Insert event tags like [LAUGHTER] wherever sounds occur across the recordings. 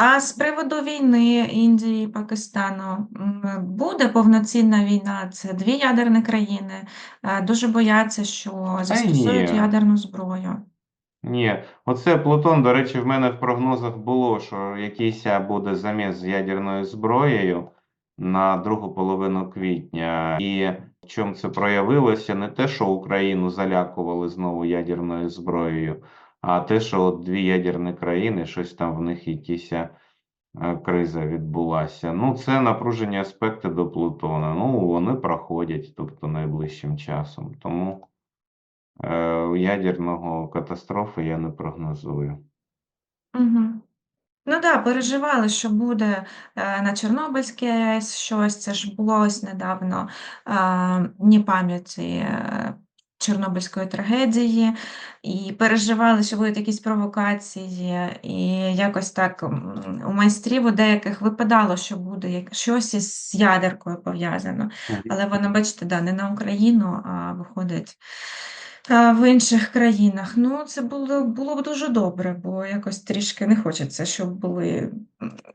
А з приводу війни Індії і Пакистану, буде повноцінна війна? Це дві ядерні країни. Е, дуже бояться, що застосують ядерну зброю. Ні, оце Плутон, до речі, в мене в прогнозах було, що якийсь буде заміс з ядерною зброєю на другу половину квітня. І в чому це проявилося? Не те, що Україну залякували знову ядерною зброєю, а те, що от дві ядерні країни, щось там в них якісь е, криза відбулася. Ну, це напружені аспекти до Плутона. Ну, вони проходять, тобто найближчим часом. Тому. Е, Ядерного катастрофи я не прогнозую. Мгм. Ну да, переживали, що буде е, на Чорнобильській АЕС щось. Це ж було ось недавно е, Дні пам'яті Чорнобильської трагедії, і переживали, що будуть якісь провокації, і якось так у майстрів у деяких випадало, що буде щось із ядеркою пов'язано. Але воно, бачите, да, не на Україну, а виходить а, в інших країнах. Ну, це було, було б дуже добре, бо якось трішки не хочеться, щоб були,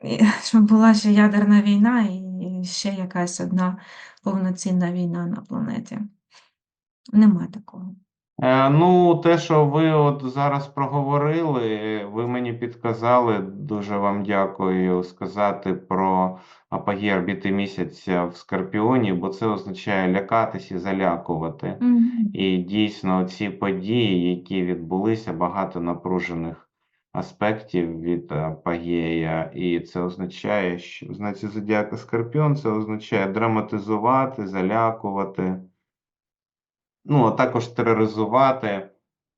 [LAUGHS] щоб була ще ядерна війна і ще якась одна повноцінна війна на планеті. Нема такого. Е, Ну, те, що ви от зараз проговорили, ви мені підказали, дуже вам дякую, сказати про апогей орбіти місяця в Скорпіоні, бо це означає лякатись і залякувати. Мгм. І дійсно ці події, які відбулися, багато напружених аспектів від апогея, і це означає, що знаці зодіака Скорпіон, це означає драматизувати, залякувати. Ну, а також тероризувати.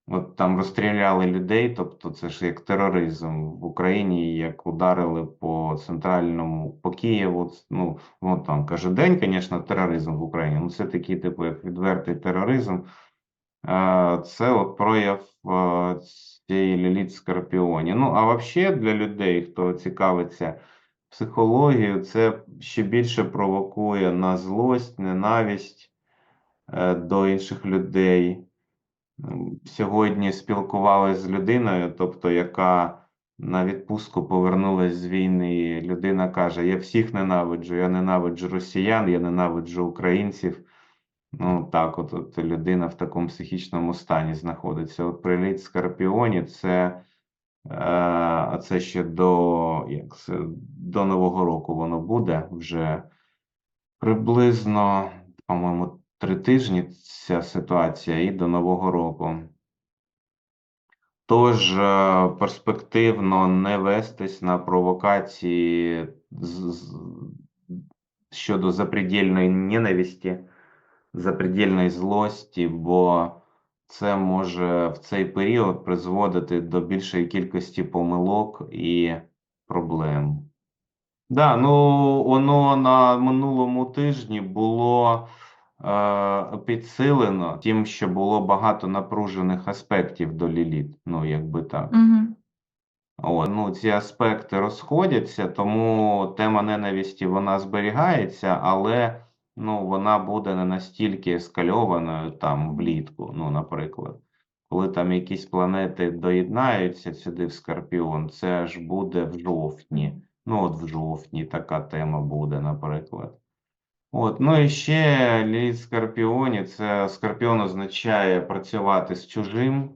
От там розстріляли людей, тобто це ж як тероризм в Україні, як ударили по центральному, по Києву. Ну, ну там каже день, звісно, тероризм в Україні. Ну, це такий, типу, як відвертий тероризм. Це от прояв цієї ліліт Скорпіоні. Ну, а взагалі для людей, хто цікавиться психологією, це ще більше провокує на злость, ненависть до інших людей. Сьогодні спілкувалися з людиною, тобто, яка на відпустку повернулася з війни. Людина каже: Я всіх ненавиджу, я ненавиджу росіян, я ненавиджу українців. Ну, так, от, от людина в такому психічному стані знаходиться. От приліт Скорпіоні це, е, а це ще до, як це, до Нового року воно буде вже приблизно, по-моєму, три тижні ця ситуація і до Нового року. Тож е, перспективно не вестись на провокації щодо запредельної ненависті, запредельної злості, бо це може в цей період призводити до більшої кількості помилок і проблем. Да, ну воно на минулому тижні було підсилено тим, що було багато напружених аспектів до Ліліт. Ну, якби так. Мгм. От, ну, ці аспекти розходяться, тому тема ненависті вона зберігається, але ну, вона буде не настільки ескальованою там влітку, ну, наприклад. Коли там якісь планети доєднаються сюди в Скорпіон, це ж буде в жовтні. Ну, от в жовтні така тема буде, наприклад. От, ну і ще ліліт Скорпіоні, це Скорпіон означає працювати з чужим.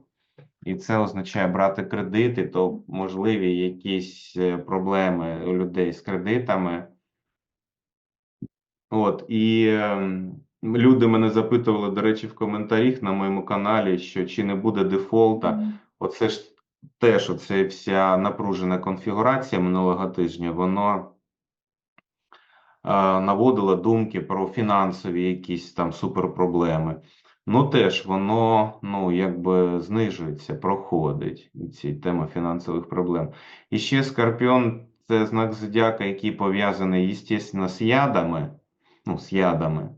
І це означає брати кредити, то можливі якісь е, проблеми у людей з кредитами. От, і ем, люди мене запитували, до речі, в коментарях на моєму каналі, що чи не буде дефолта. Оце ж теж оце вся напружена конфігурація минулого тижня, воно е, наводило думки про фінансові якісь там суперпроблеми. Ну, теж воно, ну, якби знижується, проходить ці тема фінансових проблем. І ще Скорпіон це знак зодіака, який пов'язаний, звісно, з ядами, ну, з ядами.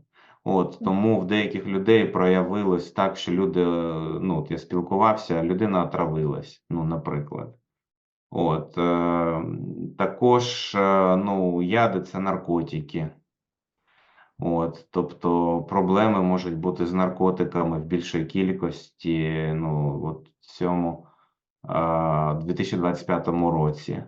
От, тому в деяких людей проявилось так, що люди, е, ну, от я спілкувався, людина отравилась, ну, наприклад. От, також, е, ну, яди це наркотики. От, тобто проблеми можуть бути з наркотиками в більшій кількості, ну, от в цьому а, 2025 році.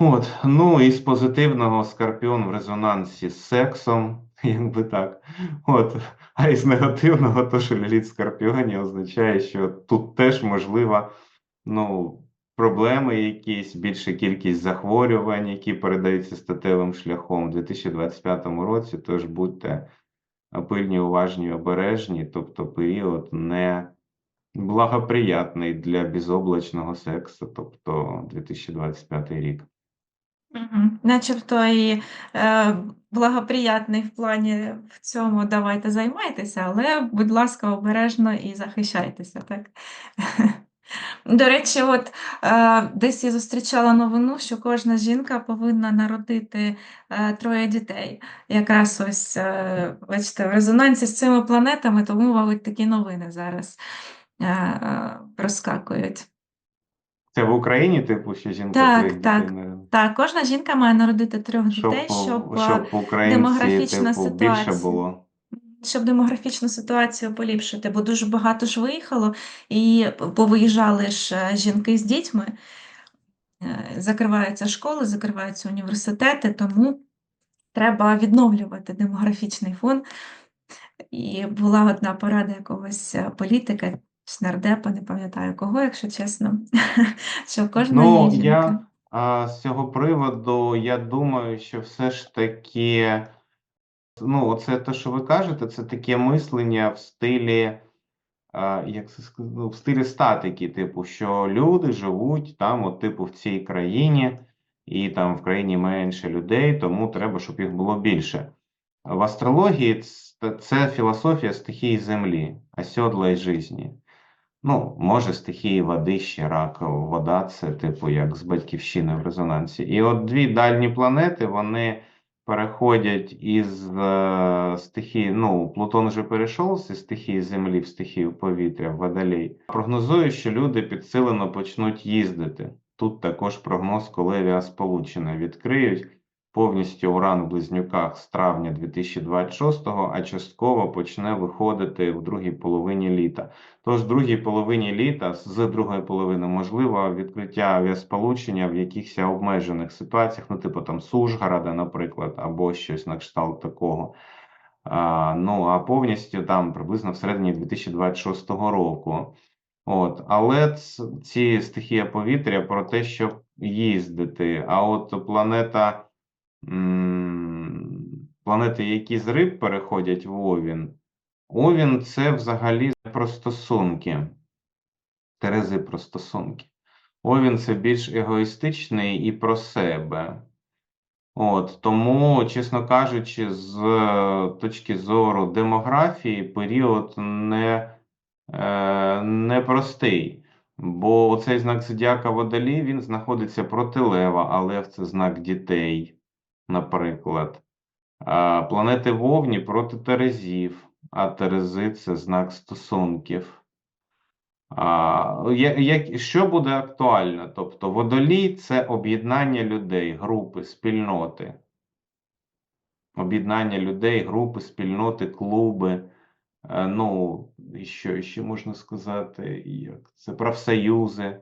От, ну і з позитивного Скорпіон в резонансі з сексом, [LAUGHS] якби так. От, а із негативного, то, що Ліліт Скорпіоні означає, що тут теж можлива, ну, проблеми якісь, більша кількість захворювань, які передаються статевим шляхом у 2025 році. Тож будьте пильні, уважні, обережні, тобто період не благоприятний для безоблачного сексу, тобто 2025 рік. Мгм. Начебто і е, благоприятний в плані в цьому давайте займайтеся, але, будь ласка, обережно і захищайтеся, так? До речі, от е, десь я зустрічала новину, що кожна жінка повинна народити е, троє дітей. Якраз ось, е, бачите, в резонансі з цими планетами, тому, мабуть, такі новини зараз е, е, проскакують. Це в Україні, типу, що жінка Так, трьох так. дітей? Так, кожна жінка має народити трьох Щоб, дітей, щоб, по- е, щоб демографічна типу, більше було. Щоб демографічну ситуацію поліпшити, бо дуже багато ж виїхало і повиїжджали ж е, жінки з дітьми, е, закриваються школи, закриваються університети, тому треба відновлювати демографічний фон. І була одна порада якогось е, політика, нардепа, не пам'ятаю кого, якщо чесно, [LAUGHS] що в Ну, я а, з цього приводу, я думаю, що все ж таки, ну, оце те, що ви кажете, це таке мислення в стилі, як це сказати, ну, в стилі статики, типу, що люди живуть там, от, типу, в цій країні, і там в країні менше людей, тому треба, щоб їх було більше. В астрології ц- це філософія стихії землі, осьодлої житті. Ну, може, стихії води ще рак, вода це типу як з батьківщини в резонансі. І от дві дальні планети вони переходять із е, стихії. Ну, Плутон вже перейшов зі стихії землі в стихію повітря в Водолій. Прогнозую, що люди підсилено почнуть їздити. Тут також прогноз, коли авіасполучення відкриють повністю уран в близнюках з травня 2026-го, а частково почне виходити в другій половині літа. Тож в другій половині літа, з другої половини, можливо, відкриття авіасполучення в якихось обмежених ситуаціях, ну, типу там Сужгорода, наприклад, або щось на кшталт такого. А, ну, а повністю там приблизно всередині 2026 року. От, але ці стихія повітря про те, щоб їздити. А от планета, планети, які з риб переходять в Овін, Овін це взагалі про стосунки. Терези про стосунки. Овін це більш егоїстичний і про себе. От, тому, чесно кажучи, з е, точки зору демографії, період не, е, непростий. Бо цей знак зодіака Водолій, він знаходиться проти Лева, а Лев це знак дітей, наприклад. Планети Вовні проти Терезів, а Терези це знак стосунків. Що буде актуально? Тобто водолій це об'єднання людей, групи, спільноти. Об'єднання людей, групи, спільноти, клуби. Е, Ну, і що ще можна сказати, як це профсоюзи,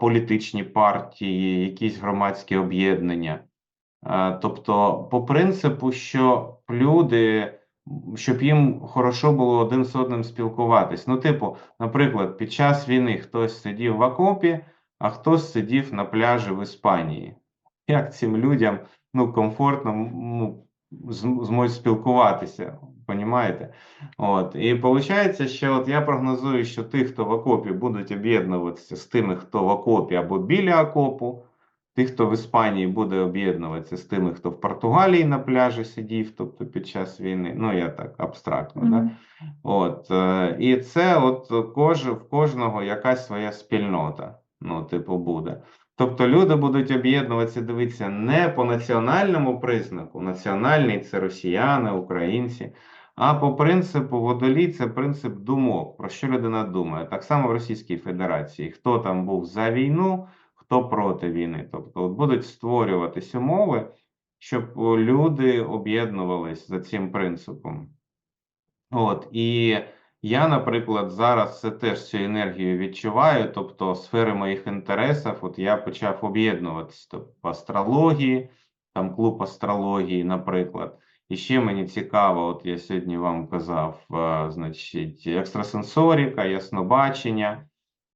політичні партії, якісь громадські об'єднання. Е, Тобто, по принципу, що люди, щоб їм хорошо було один з одним спілкуватись. Ну, типу, наприклад, під час війни хтось сидів в окопі, а хтось сидів на пляжі в Іспанії. Як цим людям ну, комфортно ну, зможуть спілкуватися, понімаєте? От. І виходить, що от я прогнозую, що ті, хто в окопі будуть об'єднуватися з тими, хто в окопі або біля окопу, Тих, хто в Іспанії буде об'єднуватися з тими, хто в Португалії на пляжі сидів, тобто під час війни. Ну, я так абстрактно, да? От, е, і це от кож, в кожного якась своя спільнота, ну, типу, буде. Тобто люди будуть об'єднуватися, дивитися не по національному признаку, національний це росіяни, українці, а по принципу водолій це принцип думок, про що людина думає. Так само в Російській Федерації. Хто там був за війну, хто проти війни. Тобто от будуть створюватись умови, щоб люди об'єднувались за цим принципом. От, і Я, наприклад, зараз це теж цю енергію відчуваю, тобто сфери моїх інтересів, от я почав об'єднуватися тобто, астрології, там клуб астрології, наприклад. І ще мені цікаво, от я сьогодні вам казав, е, значить, екстрасенсоріка, яснобачення.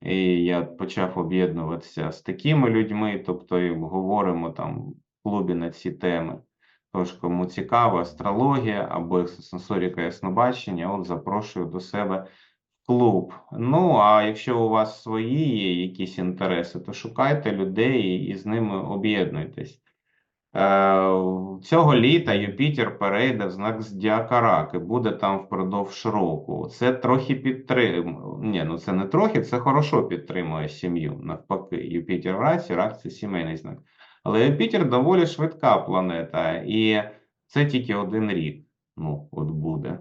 І я почав об'єднуватися з такими людьми, тобто і говоримо там в клубі на ці теми. Тож, кому цікава астрологія або екстрасенсоріка яснобачення, от запрошую до себе в клуб. Ну, а якщо у вас свої є якісь інтереси, то шукайте людей і з ними об'єднуйтесь. Е, Цього літа Юпітер перейде в знак Рак і буде там впродовж року. Це трохи підтримує. Ні, ну це не трохи, це хорошо підтримує сім'ю. Навпаки, Юпітер в раці, рак це сімейний знак. Але Юпітер доволі швидка планета, і це тільки один рік. Ну, от буде.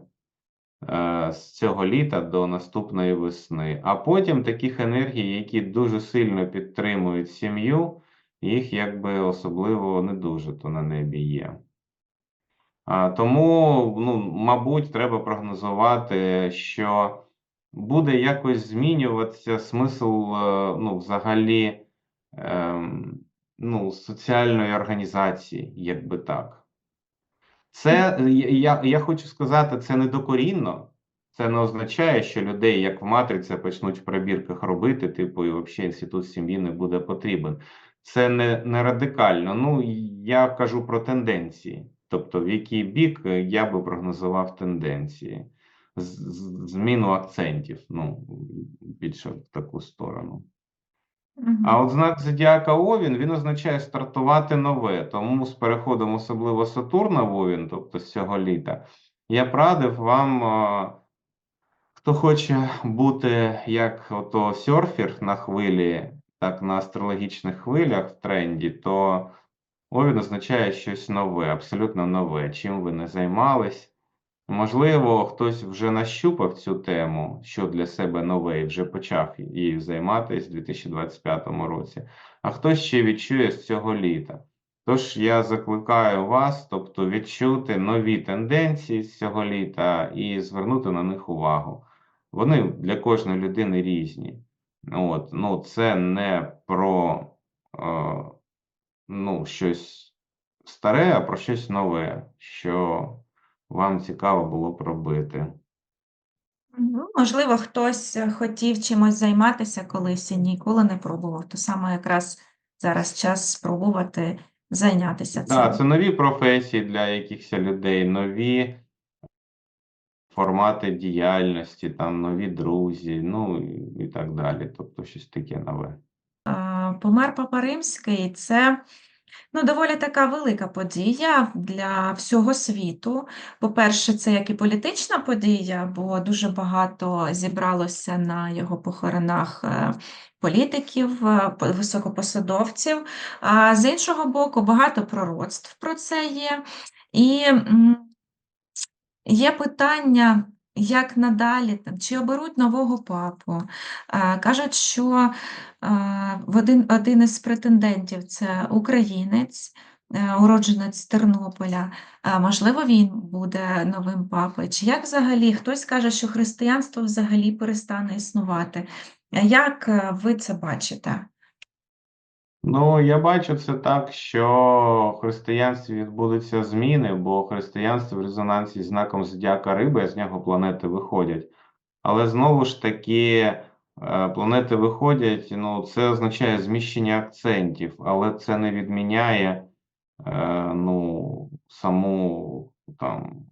Е, З цього літа до наступної весни. А потім таких енергій, які дуже сильно підтримують сім'ю їх якби особливо не дуже то на небі є. Тому, ну, мабуть, треба прогнозувати, що буде якось змінюватися смисл е, ну, взагалі ем, ну, соціальної організації, якби так. Це я, я хочу сказати, це не докорінно. Це не означає, що людей, як в матриці, почнуть в пробірках робити, типу, і взагалі інститут сім'ї не буде потрібен це не, не радикально. Ну, я кажу про тенденції. Тобто, в який бік я би прогнозував тенденції, зміну акцентів, ну, більше в таку сторону. А от знак Зодіака Овін він означає стартувати нове. Тому з переходом, особливо Сатурна в Овін, тобто з цього літа, я б радив вам, хто хоче бути як ото серфер на хвилі так на астрологічних хвилях в тренді, то Овін означає щось нове, абсолютно нове. Чим ви не займались. Можливо, хтось вже нащупав цю тему, що для себе нове, і вже почав її займатися у 2025 році, а хтось ще відчує з цього літа. Тож я закликаю вас, тобто відчути нові тенденції з цього літа і звернути на них увагу. Вони для кожної людини різні. От, ну, Це не про е, ну, щось старе, а про щось нове, що вам цікаво було б робити. Ну, можливо, хтось хотів чимось займатися колись і ніколи не пробував. То саме якраз зараз час спробувати зайнятися цим. Так, це нові професії для якихось людей, нові формати діяльності, там нові друзі, ну і так далі. Тобто щось таке нове. Помер Папа Римський це ну, доволі така велика подія для всього світу. По-перше, це як і політична подія, бо дуже багато зібралося на його похоронах е, політиків, е, високопосадовців. А з іншого боку, багато пророцтв про це є. І Є питання, як надалі, чи оберуть нового папу. Кажуть, що в один один із претендентів це українець, е, уродженець Тернополя. Можливо, він буде новим папою. Чи як взагалі хтось каже, що християнство взагалі перестане існувати? Як е, ви це бачите? Ну, я бачу це так, що в християнстві відбудуться зміни, бо християнство в резонансі з знаком Зодіака Риби, з нього планети виходять. Але знову ж таки, е, планети виходять, ну, це означає зміщення акцентів, але це не відміняє е, ну, саму там.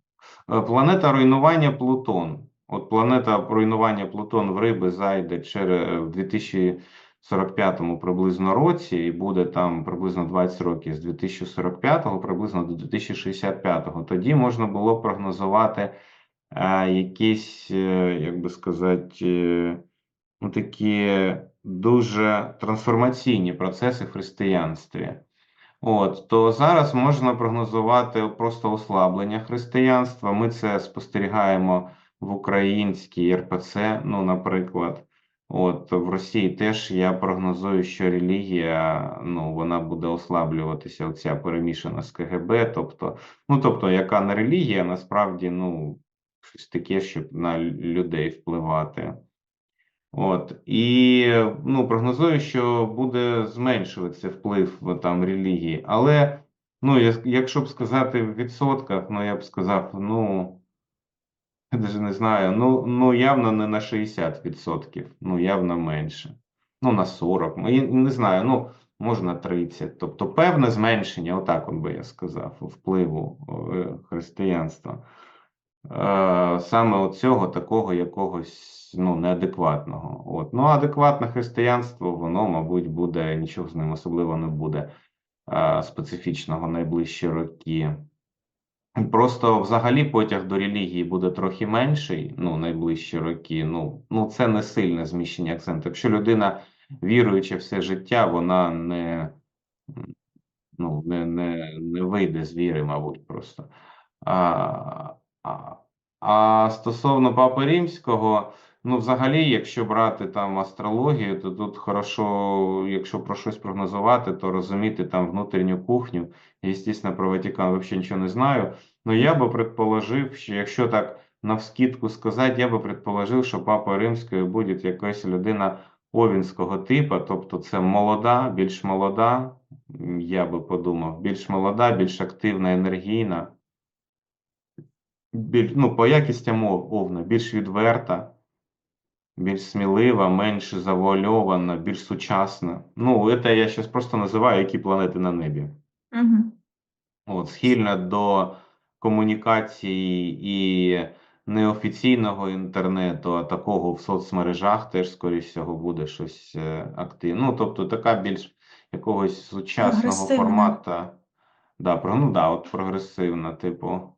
Е, планета руйнування Плутон. От планета руйнування Плутон в Риби зайде через в 2000 45-му приблизно році, і буде там приблизно 20 років з 2045 приблизно до 2065-го. Тоді можна було прогнозувати е, якісь, е, як би сказати, е, ну, такі дуже трансформаційні процеси в християнстві. От, то зараз можна прогнозувати просто ослаблення християнства. Ми це спостерігаємо в українській РПЦ, ну, наприклад. От в Росії теж я прогнозую, що релігія ну вона буде ослаблюватися. Оця перемішана з КГБ, тобто, ну тобто, яка не релігія, насправді ну щось таке, щоб на людей впливати. От. І ну, прогнозую, що буде зменшуватися вплив е, там релігії. Але, ну, якщо б сказати в відсотках, ну я б сказав, ну. Я даже не знаю. Ну, ну явно не на 60%, ну явно менше. Ну, на 40, ну, я не знаю, ну, можна 30. Тобто певне зменшення, отак от би я сказав, впливу е, християнства. Е, Саме цього такого якогось ну, неадекватного. От. Ну, адекватне християнство, воно, мабуть, буде, нічого з ним особливо не буде е, специфічного найближчі роки. Просто взагалі потяг до релігії буде трохи менший, ну, найближчі роки. Ну, ну це не сильне зміщення акценту. Якщо людина віруюча все життя, вона не, ну, не, не, не вийде з віри, мабуть, просто. А, а, а стосовно Папи Римського, ну, взагалі, якщо брати там астрологію, то тут хорошо, якщо про щось прогнозувати, то розуміти там внутрішню кухню. Я, естественно, про Ватикан взагалі нічого не знаю. Но я би предположив, що якщо так навскидку сказати, я би предположив, що Папа Римською буде якась людина овінського типу, тобто це молода, більш молода, я би подумав, більш молода, більш активна, енергійна, біль, ну, по якістям овна, більш відверта, більш смілива, менш завуальована, більш сучасна. Ну, це я зараз просто називаю, які планети на небі. Мгм. От, схильна до комунікації і неофіційного інтернету, а такого в соцмережах теж, скоріш всього, буде щось е, активне. Ну, тобто така більш якогось сучасного формату. Да, про, ну, да, от прогресивна, типу.